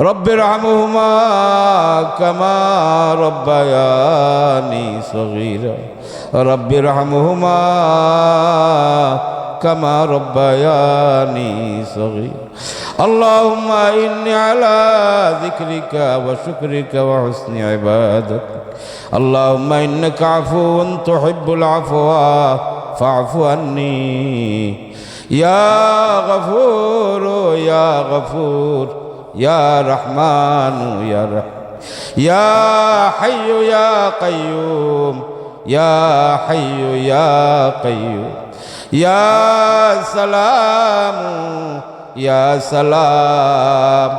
رب ارحمهما كما ربياني صغيرا. رب ارحمهما كما ربياني صغيرا. اللهم إني على ذكرك وشكرك وحسن عبادتك. اللهم إنك عفو تحب العفو فاعف عني. يا غفور يا غفور. يا رحمن يا رحيم يا حي يا قيوم يا حي يا قيوم يا سلام يا سلام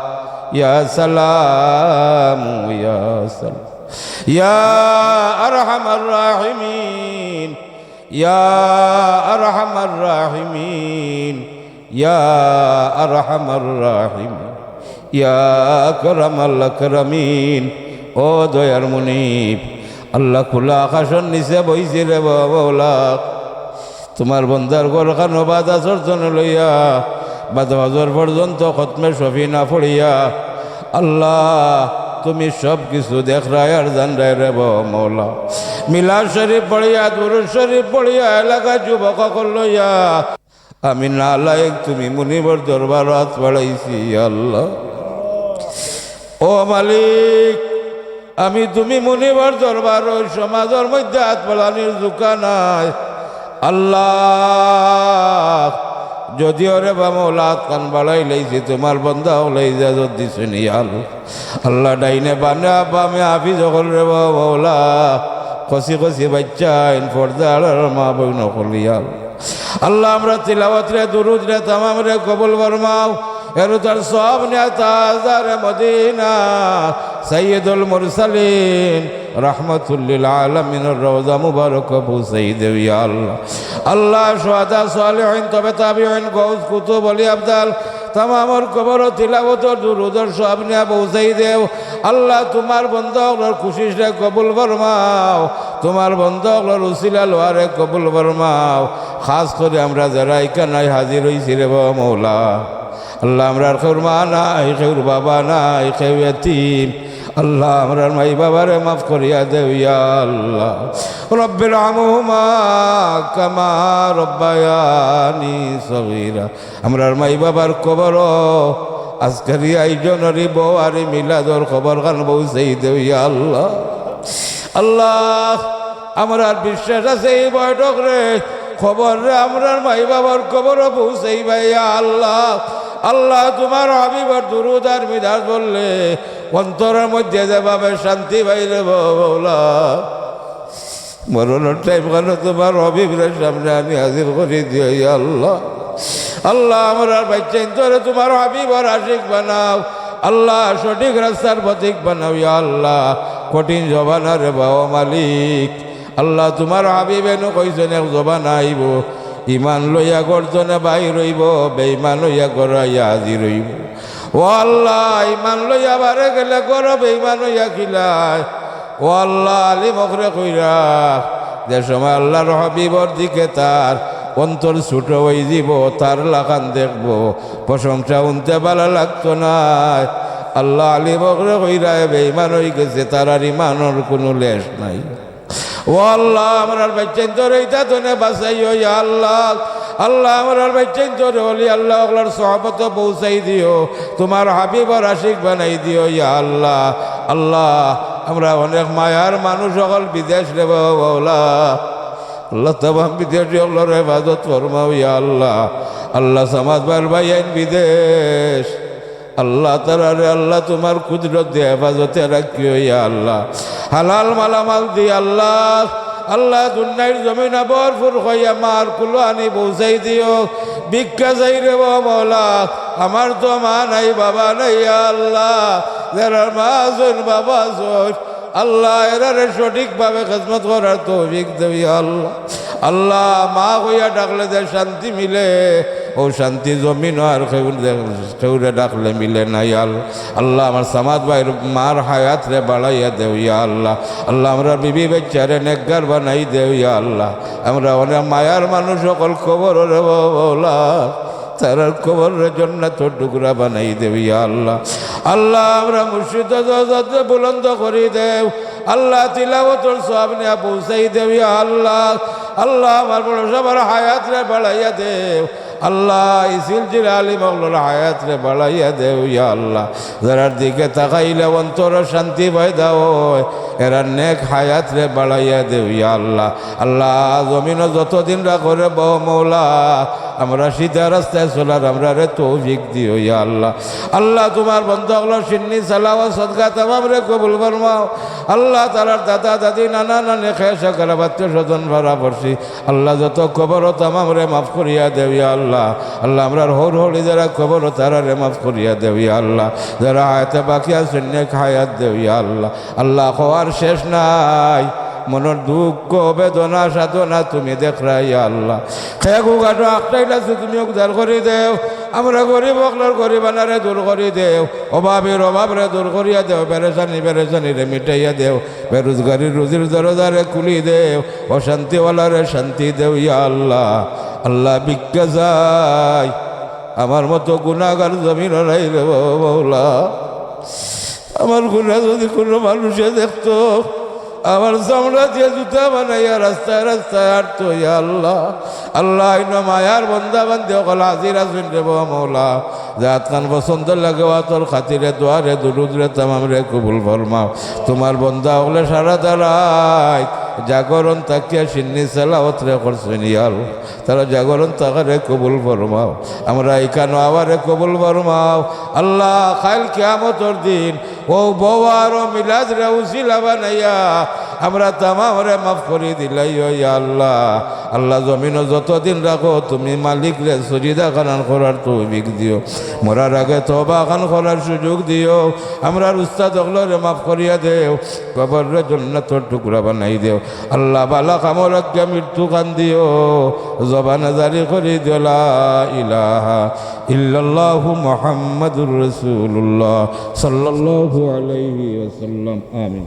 يا سلام يا سلام يا أرحم الراحمين يا أرحم الراحمين يا أرحم الراحمين. ইয়া আকরাম আল্লাহ করামিন ও দয়ার মুনিব, আল্লাহ খোলা আকাশর নিচে বইছে রে বাবা তোমার বন্ধার ঘর খানো বাদ আসর লইয়া, বাদ বাজর পর্যন্ত খতমে সফি না পড়িয়া, আল্লাহ তুমি সব কিছু দেখ রায় আর জান রায় রে মৌলা মিলা শরীফ পড়িয়া, দুরুদ শরীফ পড়িয়া এলাকা যুবক লইয়া, আমি না লায়ক তুমি মুনিবর দরবার হাত বাড়াইছি, আল্লাহ। ও মালিক, আমি তুমি মুনিবর দরবার ওই সমাজের মধ্যে জুকা নাই। আল্লাহ, যদিও রে বামলা হাত কান বাড়াই লাইছি, তোমার বন্ধা হলে ইজাজত দিছে নি আলো। আল্লাহ ডাইনে বানে বামে আফি যখন রে বামলা কষি কষি বাচ্চা ইন ফর্দার মা বই নকলিয়াল আল্লাহ, আমরা তিলাওয়াত রে, দুরুদ রে, তামাম রে, কবুল ফরমাও। এর তার সব নেতাজার মদিনা সৈয়দুল মুরসালিন, রহমতুল্লিল আলমিনের রোজা মুবারক পৌঁছাই দেবি আল্লাহ। আল্লাহ সোয়াদা সালেহীন, তবে তাবিহীন গৌস কুতুব বলি আবদাল তামামর কবর তিলাবত দুরুদর সব নিয়ে পৌঁছাই দেও আল্লাহ, তোমার বন্ধকর খুশিস কবুল ফরমাও, তোমার বন্ধকর উসিলা লোয়ারে কবুল ফরমাও। খাস করে আমরা যারা এখানে হাজির হয়েছি রে মৌলা। আল্লাহ আমরার কেউর মা নাই কেউর বাবা নাই কেউ এতিম। আল্লাহ আমরার মাই বাবারে মাফ করিয়া দেও ইয়া আল্লাহ। রব্বির আমহুমা কামা রব্বায়ানি সগীরা। আমরার মাই বাবার কবর, আজকের আইজনরি বউ আরে মিলাদর খবর খান বউ সেই দেও আল্লাহ। আল্লাহ, আমার আর বিশ্বাস আছে এই বৈঠক রে। খবর রে, আমরার মাই বাবার খবর পৌঁছেই ভাইয়া আল্লাহ। আল্লাহ তোমার হাবিবর দুরুদার মিধাস বললে, অন্তরের মধ্যে যেভাবে শান্তি পাইলে বৌলা মরণের টাইম কেন তোমার হাবিবের সামনে আমি হাজির করে দিও ইয়া আল্লাহ। আল্লাহ, আমার বাচ্চা ধরে তোমার হাবিবর আশিক বানাও। আল্লাহ, সঠিক রাস্তার পথিক বানাও, ইয়া আল্লাহ। কঠিন জবানার বাবা মালিক। আল্লাহ, তোমার হাবিবেন কইছেন জবান আইব? ইমান লইয়া গর্জনে বাই রইব বেইমান লইয়া গড়াইয়া আজি রইব ও আল্লাহ, ইমান লইয়া বারে গেলে গর বেইমান লইয়া খিলায়। ও আল্লাহ আলি মখরে কইরা, যে সময় আল্লাহর হাবিবর দিকে তার অন্তর ছুটো হয়ে দিব তার লাগান দেখব, প্রশংসা উনতে ভালো লাগতো না। আল্লাহ আলী বকরে কইরা বেইমান হয়ে গেছে, তার আর ইমানোর কোনো লেশ নাই। ও আল্লাহ, আমার বাচ্চান তোর এইটা তো নে বাসাই ওই আল্লাহ। আল্লাহ, আমার আল্লাহ পৌঁছাই দিও। তোমার হাবিবর আশিক বানাই দিও ইয়া আল্লাহ। আল্লাহ, আমরা অনেক মায়ার মানুষ সকল বিদেশ রে বাউলা আল্লাহ বিদেশি ইয়া আল্লাহ। আল্লাহ সমাজ বার ভাই বিদেশ। আল্লাহ তারারে আল্লাহ তোমার কুদরত দিয়ে হেফাজতে রাখিও ইয়া আল্লাহ। হালাল মালামাল দি আল্লাহ আল্লাহ দুনিয়ার জমিন ভরপুর হইয়া মার কুলো আনি পৌঁছাই দিও। ভিক্ষা যাই রে মৌলা, আমার তো মা নাই, বাবা নাই আল্লাহ। যারা মা জোন, বাবা জোন। আল্লাহ এরারে সঠিকভাবে খেদমত করার তো দেবী আল্লাহ। আল্লাহ, মা হইয়া ডাকলে যে শান্তি মিলে। ও শান্তি জমিন আর কেউরে ডাকলে মিলে নাই আল। আল্লাহ আমার সমাজ ভাইয়ের মার হায়াত রে বাড়াইয়া দেও ইয়া আল্লাহ। আল্লাহ আমরা বিবি বেচারে নেকগার বানাই দেও ইয়া আল্লাহ। আমরা অনেক মায়ার মানুষ, সকল খবর রে বলা তার কবরের জন্য তোর টুকরা বানাই দেবি আল্লাহ। আল্লাহ আমরা মুর্শিদ বুলন্দ করি দেব আল্লাহ তিলাবতর সব নিয়ে পৌঁছাই দেবি আল্লাহ। আল্লাহ আমার বড় সবার হায়াত রে বাড়াইয়া দেব আল্লাহ ইসিলজির আলী মগলোর হায়াত রে বাড়াইয়া দেও ইয়া আল্লাহ। যারার দিকে তাকাইলে অন্তর শান্তি ভয় দাও এরা নেক হায়াত রে বাড়াইয়া দেও ইয়া আল্লাহ। আল্লাহ জমিন যতদিন রাখরে বহ মৌলা আমরা সিধা রাস্তায় চলার আমরা রে তৌফিক দিও ইয়া আল্লাহ। আল্লাহ, তোমার বন্ধ হলো সিন্নি সালাওয়া সদগা তামাম রে কবুল ফরমাও। আল্লাহ তারার দাদা, দাদি, নানা, নানি, খেয়ে সকালে বাচ্চা স্বজন ভরা পড়ছি আল্লাহ, যত খবর তামাম রে মাফ করিয়া দেও ইয়া আল্লাহ। আল্লাহ, আমরা হর হরি যারা খবর তারা রে মাফ করিয়া দেও ইয়া আল্লাহ। যারা হায়াতে বাকি আছেন নেক হায়াত দেও ইয়া আল্লাহ। আল্লাহ, হওয়ার শেষ নাই। মনের দুঃখ, বেদনা, সাধনা তুমি দেখরাই আল্লাহ। খেয়ে গুগাটো আখটাইলাছো তুমি উদ্ধার করে দেও। আমরা গরিব অকলার গরিবানারে দূর করে দেও। অভাবের অভাবরে দূর করিয়া দেও বেরেসানি বেরেসানি রে মিটাইয়া দেও। বেরোজগারি রুজির দরজারে খুলি দেও। অশান্তিওয়ালারে শান্তি দেও ইয়া আল্লাহ। আল্লাহ বিজ্ঞা যায় আমার মতো গুণাগার জমিন আমার গুণা যদি কোনো মানুষে দেখতো আমার চামড়া দিয়ে জুতা বানাইয়া রাস্তায় রাস্তায় আর তো আল্লাহ। আল্লাহ মায়ার বন্ধা বান্ধি অকল হাজির আসবেন রে মৌলা। যাত কান পছন্দ লাগে তোর খাতিরে দোয়ারে দুরুদ রে তামাম রে কবুল ফরমাও। তোমার বন্ধা হলে সারা দাঁড়ায়। জাগরণ তাকিয়া সিন্নি সালাওয়াত রে করছেন তারা জাগরণ তাকারে কবুল ফরমাও। আমরা এখানে আবারে কবুল ফরমাও। আল্লাহ খাইল কিয়ামতর দিন, ও বৌয়ার ও মিলাদ রে উসিলা বানাইয়া, আমরা তামামরে মাফ করে দিলাই ও আল্লাহ। আল্লাহ জমিনও যতদিন রাখো, তুমি মালিক রে, সজিদা খানান করার তৌফিক দিও। মরার আগে তবা খান করার সুযোগ দিও। আমরা উস্তাদ রে মাফ করিয়া দেও। কবরের জন্য তোর টুকরা বানাই দেও। আল্লাহ বালা কামর আজ্ঞা মৃত্যু কান দিও। জবান জারি করে দিও লা ইলাহা ইল্লাল্লাহু মুহাম্মাদুর রাসূলুল্লাহ সাল্লাল্লাহু আলাইহি ওয়াসাল্লাম। আমিন।